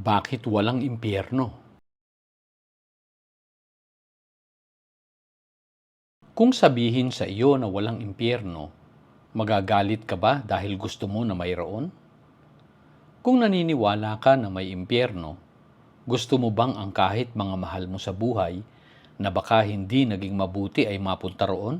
Bakit walang impyerno? Kung sabihin sa iyo na walang impyerno, magagalit ka ba dahil gusto mo na mayroon? Kung naniniwala ka na may impyerno, gusto mo bang ang kahit mga mahal mo sa buhay na baka hindi naging mabuti ay mapunta roon?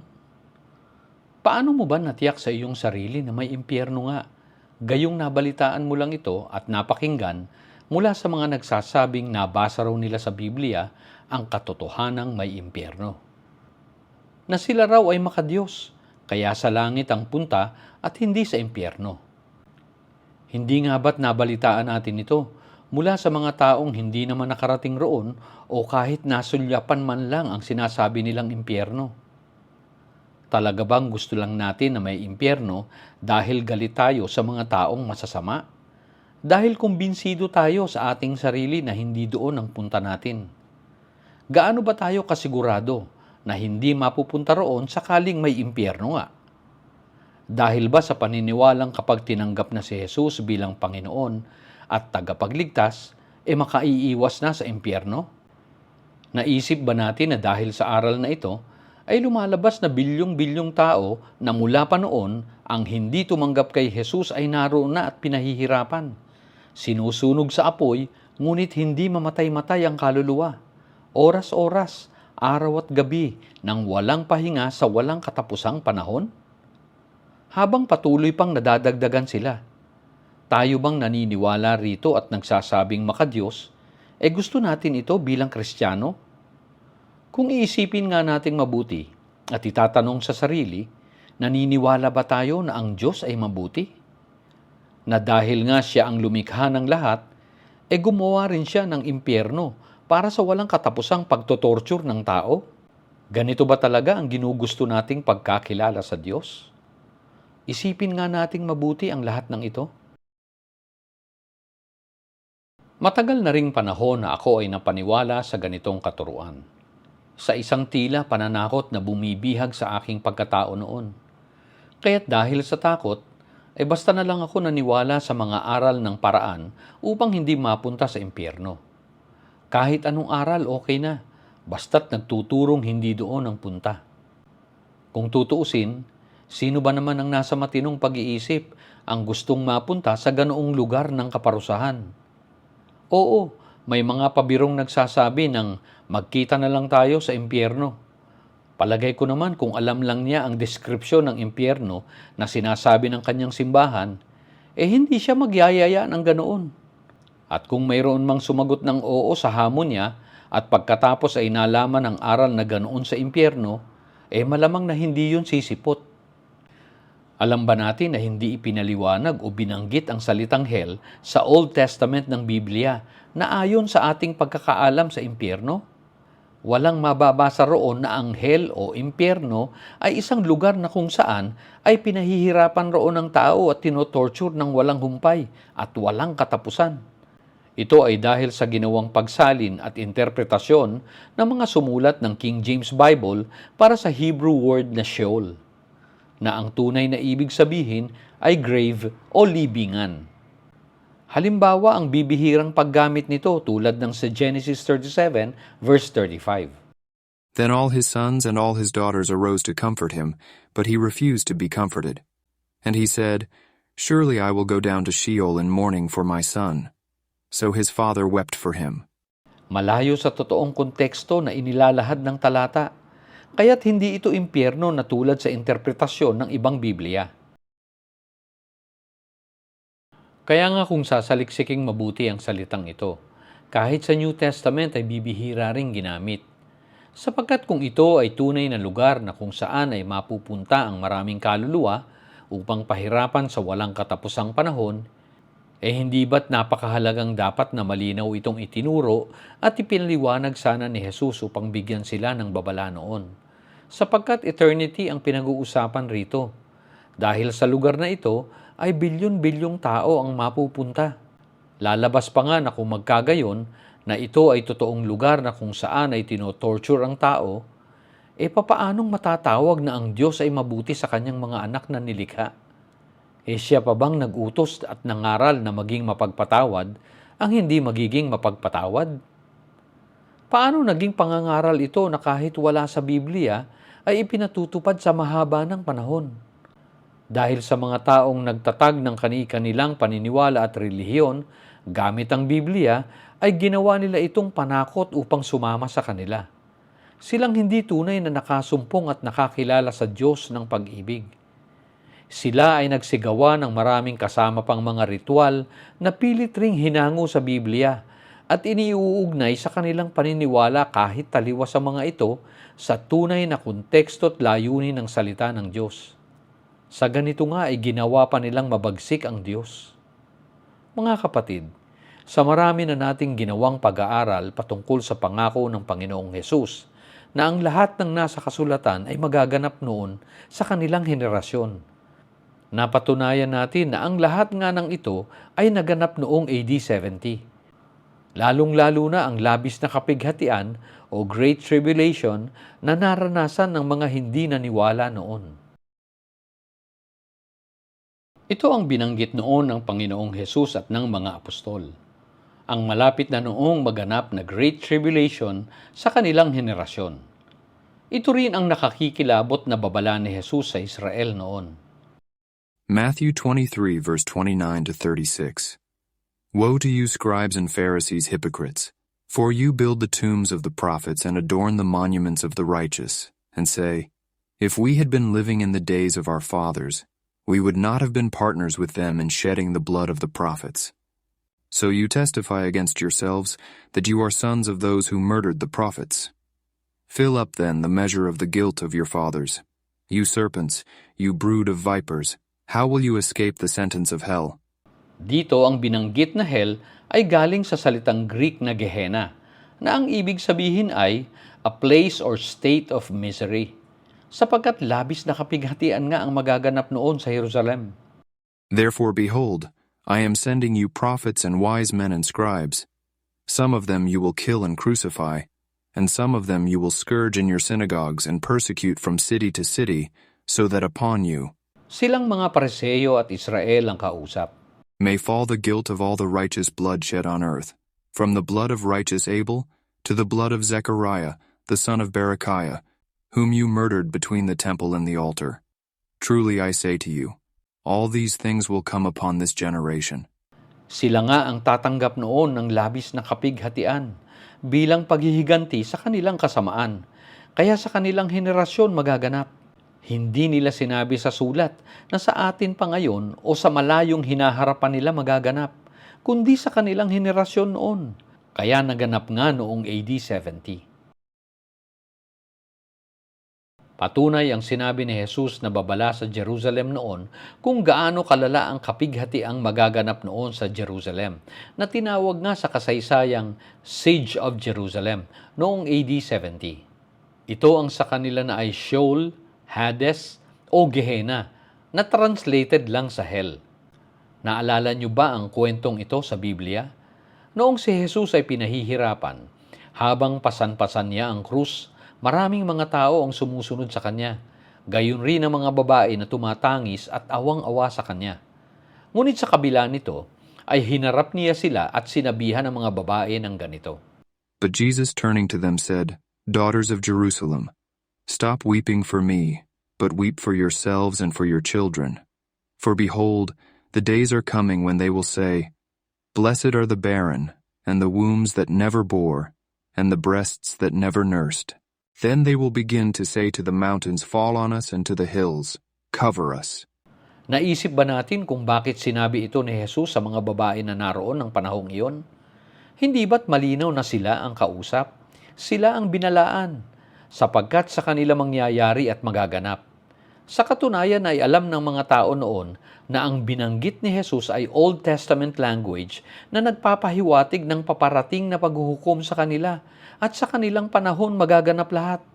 Paano mo ba natiyak sa iyong sarili na may impyerno nga? Gayong nabalitaan mo lang ito at napakinggan mula sa mga nagsasabing nabasa raw nila sa Biblia ang katotohanang may impyerno. Na sila raw ay makadiyos, kaya sa langit ang punta at hindi sa impyerno. Hindi nga ba't nabalitaan natin ito mula sa mga taong hindi naman nakarating roon o kahit nasulyapan man lang ang sinasabi nilang impyerno? Talaga bang gusto lang natin na may impyerno dahil galit tayo sa mga taong masasama? Dahil kumbinsido tayo sa ating sarili na hindi doon ang punta natin. Gaano ba tayo kasigurado na hindi mapupunta roon sakaling may impyerno nga? Dahil ba sa paniniwalang kapag tinanggap na si Jesus bilang Panginoon at tagapagligtas, e makaiiwas na sa impyerno? Naisip ba natin na dahil sa aral na ito, ay lumalabas na bilyong-bilyong tao na mula pa noon ang hindi tumanggap kay Jesus ay naroon na at pinahihirapan. Sinusunog sa apoy, ngunit hindi mamatay-matay ang kaluluwa. Oras-oras, araw at gabi, nang walang pahinga sa walang katapusang panahon? Habang patuloy pang nadadagdagan sila, tayo bang naniniwala rito at nagsasabing makadiyos, eh gusto natin ito bilang Kristiyano? Kung iisipin nga nating mabuti at itatanong sa sarili, naniniwala ba tayo na ang Diyos ay mabuti? Na dahil nga siya ang lumikha ng lahat, e gumawa rin siya ng impyerno para sa walang katapusang pagtotorture ng tao? Ganito ba talaga ang ginugusto nating pagkakilala sa Diyos? Isipin nga nating mabuti ang lahat ng ito. Matagal na ring panahon na ako ay napaniwala sa ganitong katuruan sa isang tila pananakot na bumibihag sa aking pagkatao noon. Kaya't dahil sa takot, ay basta na lang ako naniwala sa mga aral ng paraan upang hindi mapunta sa impyerno. Kahit anong aral, okay na, basta't nagtuturong hindi doon ang punta. Kung tutuusin, sino ba naman ang nasa matinong pag-iisip ang gustong mapunta sa ganoong lugar ng kaparusahan? Oo, may mga pabirong nagsasabi ng magkita na lang tayo sa impyerno. Palagay ko naman kung alam lang niya ang deskripsyon ng impyerno na sinasabi ng kanyang simbahan, eh hindi siya magyayaya ng ganoon. At kung mayroon mang sumagot ng oo sa hamon niya at pagkatapos ay nalaman ang aral na ganoon sa impyerno, eh malamang na hindi yun sisipot. Alam ba natin na hindi ipinaliwanag o binanggit ang salitang hell sa Old Testament ng Biblia na ayon sa ating pagkakaalam sa impyerno? Walang mababasa roon na ang hell o impyerno ay isang lugar na kung saan ay pinahihirapan roon ng tao at tinotorture ng walang humpay at walang katapusan. Ito ay dahil sa ginawang pagsalin at interpretasyon ng mga sumulat ng King James Bible para sa Hebrew word na Sheol, na ang tunay na ibig sabihin ay grave o libingan. Halimbawa, ang bibihirang paggamit nito tulad ng sa Genesis 37 verse 35. Then all his sons and all his daughters arose to comfort him, but he refused to be comforted. And he said, Surely I will go down to Sheol in mourning for my son. So his father wept for him. Malayo sa totoong konteksto na inilalahad ng talata, kaya't hindi ito impyerno na tulad sa interpretasyon ng ibang Biblia. Kaya nga kung sasaliksiking mabuti ang salitang ito, kahit sa New Testament ay bibihira ring ginamit. Sapagkat kung ito ay tunay na lugar na kung saan ay mapupunta ang maraming kaluluwa upang pahirapan sa walang katapusang panahon, eh hindi ba't napakahalagang dapat na malinaw itong itinuro at ipinaliwanag sana ni Jesus upang bigyan sila ng babala noon. Sapagkat eternity ang pinag-uusapan rito. Dahil sa lugar na ito ay bilyon-bilyong tao ang mapupunta. Lalabas pa nga na kung magkagayon na ito ay totoong lugar na kung saan ay tinotorture ang tao, e papaanong matatawag na ang Diyos ay mabuti sa kanyang mga anak na nilikha? E siya pa bang nagutos at nangaral na maging mapagpatawad ang hindi magiging mapagpatawad? Paano naging pangangaral ito na kahit wala sa Biblia ay ipinatutupad sa mahaba ng panahon? Dahil sa mga taong nagtatag ng kani-kanilang paniniwala at relihiyon gamit ang Biblia, ay ginawa nila itong panakot upang sumama sa kanila. Silang hindi tunay na nakasumpong at nakakilala sa Diyos ng pag-ibig. Sila ay nagsigawa ng maraming kasama pang mga ritual na pilit ring hinango sa Biblia at iniuugnay sa kanilang paniniwala kahit taliwa sa mga ito sa tunay na konteksto at layunin ng salita ng Diyos. Sa ganito nga ay ginawa pa nilang mabagsik ang Diyos. Mga kapatid, sa marami na nating ginawang pag-aaral patungkol sa pangako ng Panginoong Hesus na ang lahat ng nasa kasulatan ay magaganap noon sa kanilang henerasyon. Napatunayan natin na ang lahat nga ng ito ay naganap noong AD 70. Lalong-lalo na ang labis na kapighatian o Great Tribulation na naranasan ng mga hindi naniwala noon. Ito ang binanggit noon ng Panginoong Hesus at ng mga apostol ang malapit na noong maganap na Great Tribulation sa kanilang henerasyon. Ito rin ang nakakikilabot na babala ni Jesus sa Israel noon. Matthew 23, verse 29 to 36. Woe to you, scribes and Pharisees, hypocrites! For you build the tombs of the prophets and adorn the monuments of the righteous, and say, If we had been living in the days of our fathers, we would not have been partners with them in shedding the blood of the prophets. So you testify against yourselves that you are sons of those who murdered the prophets. Fill up then the measure of the guilt of your fathers. You serpents, you brood of vipers, how will you escape the sentence of hell? Dito ang binanggit na hell ay galing sa salitang Greek na Gehenna, na ang ibig sabihin ay a place or state of misery, sapagkat labis na kapighatian nga ang magaganap noon sa Jerusalem. Therefore, behold, I am sending you prophets and wise men and scribes. Some of them you will kill and crucify, and some of them you will scourge in your synagogues and persecute from city to city, so that upon you Silang mga Pareseyo at Israel ang kausap. may fall the guilt of all the righteous blood shed on earth, from the blood of righteous Abel to the blood of Zechariah, the son of Berechiah, whom you murdered between the temple and the altar. Truly I say to you, all these things will come upon this generation. Sila nga ang tatanggap noon ng labis na kapighatian bilang paghihiganti sa kanilang kasamaan. Kaya sa kanilang henerasyon magaganap. Hindi nila sinabi sa sulat na sa atin pa ngayon o sa malayong hinaharapan nila magaganap, kundi sa kanilang henerasyon noon. Kaya naganap nga noong AD 70. Patunay ang sinabi ni Jesus na babala sa Jerusalem noon kung gaano kalala ang kapighati ang magaganap noon sa Jerusalem na tinawag nga sa kasaysayang Siege of Jerusalem noong AD 70. Ito ang sa kanila na ay Sheol, Hades o Gehenna na translated lang sa Hell. Naalala niyo ba ang kwentong ito sa Biblia? Noong si Jesus ay pinahihirapan, habang pasan-pasan niya ang krus, maraming mga tao ang sumusunod sa kanya. Gayon rin ang mga babae na tumatangis at awang-awa sa kanya. Ngunit sa kabila nito, ay hinarap niya sila at sinabihan ng mga babae ng ganito. But Jesus turning to them said, Daughters of Jerusalem, stop weeping for me, but weep for yourselves and for your children. For behold, the days are coming when they will say, Blessed are the barren, and the wombs that never bore, and the breasts that never nursed. Then they will begin to say to the mountains, Fall on us, and to the hills, Cover us. Naisip ba natin kung bakit sinabi ito ni Jesus sa mga babae na naroon ng panahong iyon? Hindi ba't malinaw na sila ang kausap? Sila ang binalaan, sapagkat sa kanila mangyayari at magaganap. Sa katunayan ay alam ng mga tao noon na ang binanggit ni Jesus ay Old Testament language na nagpapahiwatig ng paparating na paghuhukom sa kanila at sa kanilang panahon magaganap lahat.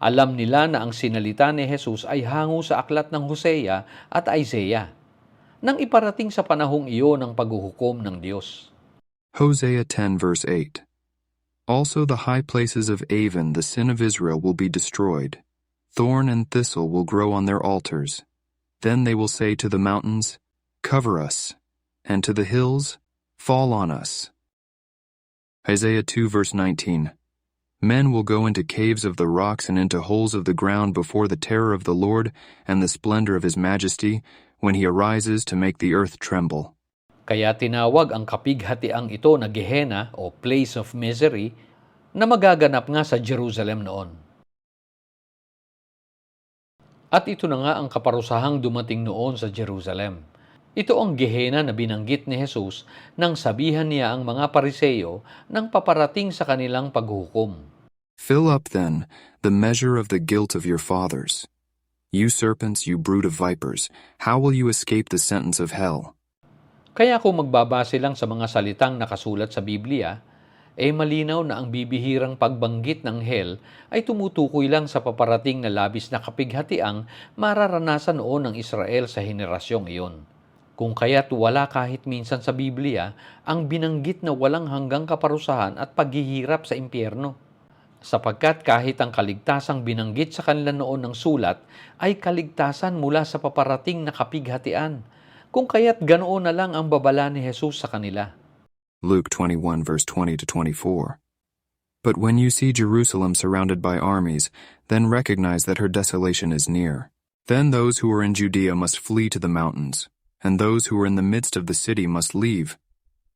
Alam nila na ang sinalita ni Jesus ay hango sa aklat ng Hosea at Isaiah nang iparating sa panahong iyon ng paghuhukom ng Diyos. Hosea 10 verse 8. Also the high places of Avon, the sin of Israel, will be destroyed. Thorn and thistle will grow on their altars. Then they will say to the mountains, Cover us, and to the hills, fall on us. Isaiah 2 verse 19. Men will go into caves of the rocks and into holes of the ground before the terror of the Lord and the splendor of his majesty when he arises to make the earth tremble. Kaya tinawag ang kapighatiang ito na Gehenna o Place of Misery na magaganap nga sa Jerusalem noon. At ito na nga ang kaparusahang dumating noon sa Jerusalem. Ito ang Gehenna na binanggit ni Jesus nang sabihan niya ang mga pariseyo nang paparating sa kanilang paghukom. Fill up then the measure of the guilt of your fathers. You serpents, you brood of vipers, how will you escape the sentence of hell? Kaya kung magbabase lang sa mga salitang nakasulat sa Biblia, eh malinaw na ang bibihirang pagbanggit ng hell ay tumutukoy lang sa paparating na labis na kapighatiang mararanasan noon ng Israel sa henerasyong iyon. Kung kaya't wala kahit minsan sa Biblia ang binanggit na walang hanggang kaparusahan at paghihirap sa impyerno. Sapagkat kahit ang kaligtasang binanggit sa kanila noon ng sulat ay kaligtasan mula sa paparating na kapighatian, kung kaya't ganoon na lang ang babala ni Jesus sa kanila. Luke 21 verse 20 to 24. But when you see Jerusalem surrounded by armies, then recognize that her desolation is near. Then those who are in Judea must flee to the mountains, and those who are in the midst of the city must leave,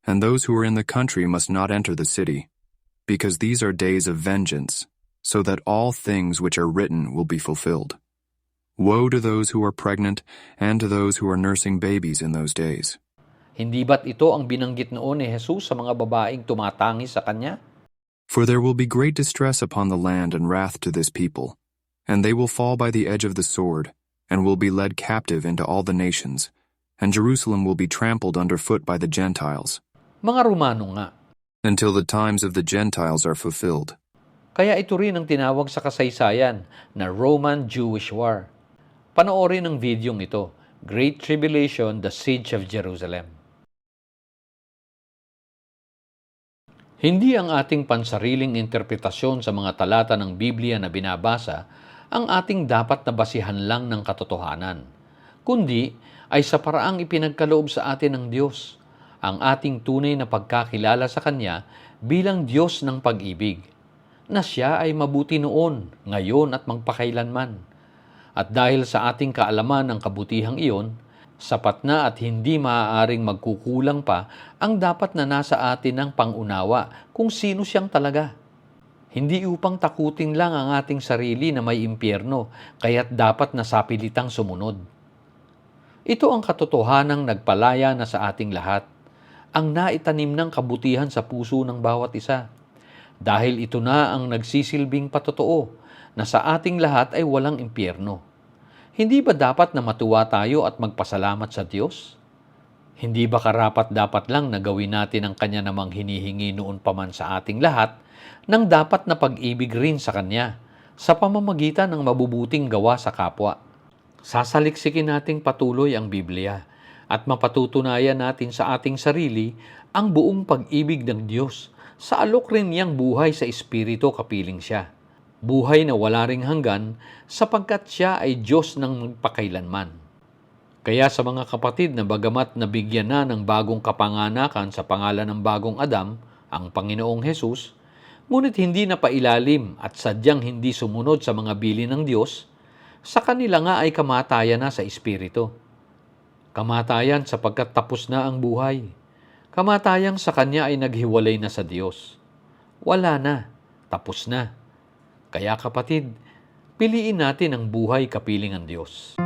and those who are in the country must not enter the city, because these are days of vengeance, so that all things which are written will be fulfilled. Woe to those who are pregnant and to those who are nursing babies in those days. Hindi ba't ito ang binanggit noon ni Jesus sa mga babaeng tumatangi sa kanya? For there will be great distress upon the land and wrath to this people, and they will fall by the edge of the sword, and will be led captive into all the nations, and Jerusalem will be trampled underfoot by the Gentiles, Mga Romano nga. until the times of the Gentiles are fulfilled. Kaya ito rin ang tinawag sa kasaysayan na Roman-Jewish War. Panoorin ang videong ito, Great Tribulation, The Siege of Jerusalem. Hindi ang ating pansariling interpretasyon sa mga talata ng Biblia na binabasa ang ating dapat na basihan lang ng katotohanan, kundi ay sa paraang ipinagkaloob sa atin ng Diyos, ang ating tunay na pagkakilala sa Kanya bilang Diyos ng pag-ibig, na Siya ay mabuti noon, ngayon at magpakailanman. At dahil sa ating kaalaman ng kabutihang iyon, sapat na at hindi maaaring magkukulang pa ang dapat na nasa atin ng pangunawa kung sino siyang talaga. Hindi upang takutin lang ang ating sarili na may impyerno, kaya't dapat na sapilitang sumunod. Ito ang katotohanang nagpalaya na sa ating lahat, ang naitanim ng kabutihan sa puso ng bawat isa. Dahil ito na ang nagsisilbing patotoo na sa ating lahat ay walang impyerno. Hindi ba dapat na matuwa tayo at magpasalamat sa Diyos? Hindi ba karapat dapat lang na gawin natin ang Kanya namang hinihingi noon pa man sa ating lahat nang dapat na pag-ibig rin sa Kanya sa pamamagitan ng mabubuting gawa sa kapwa? Sasaliksikin nating patuloy ang Biblia at mapatutunayan natin sa ating sarili ang buong pag-ibig ng Diyos sa alok rin niyang buhay sa Espiritu kapiling siya. Buhay na wala ring hanggan sapagkat siya ay Diyos ng magpakailanman. Kaya sa mga kapatid na bagamat nabigyan na ng bagong kapanganakan sa pangalan ng bagong Adam, ang Panginoong Hesus, ngunit hindi na pailalim at sadyang hindi sumunod sa mga bili ng Diyos, sa kanila nga ay kamatayan na sa Espiritu. Kamatayan sapagkat tapos na ang buhay. Kamatayang sa Kanya ay naghiwalay na sa Diyos. Wala na, tapos na. Kaya kapatid, piliin natin ang buhay kapiling ng Diyos.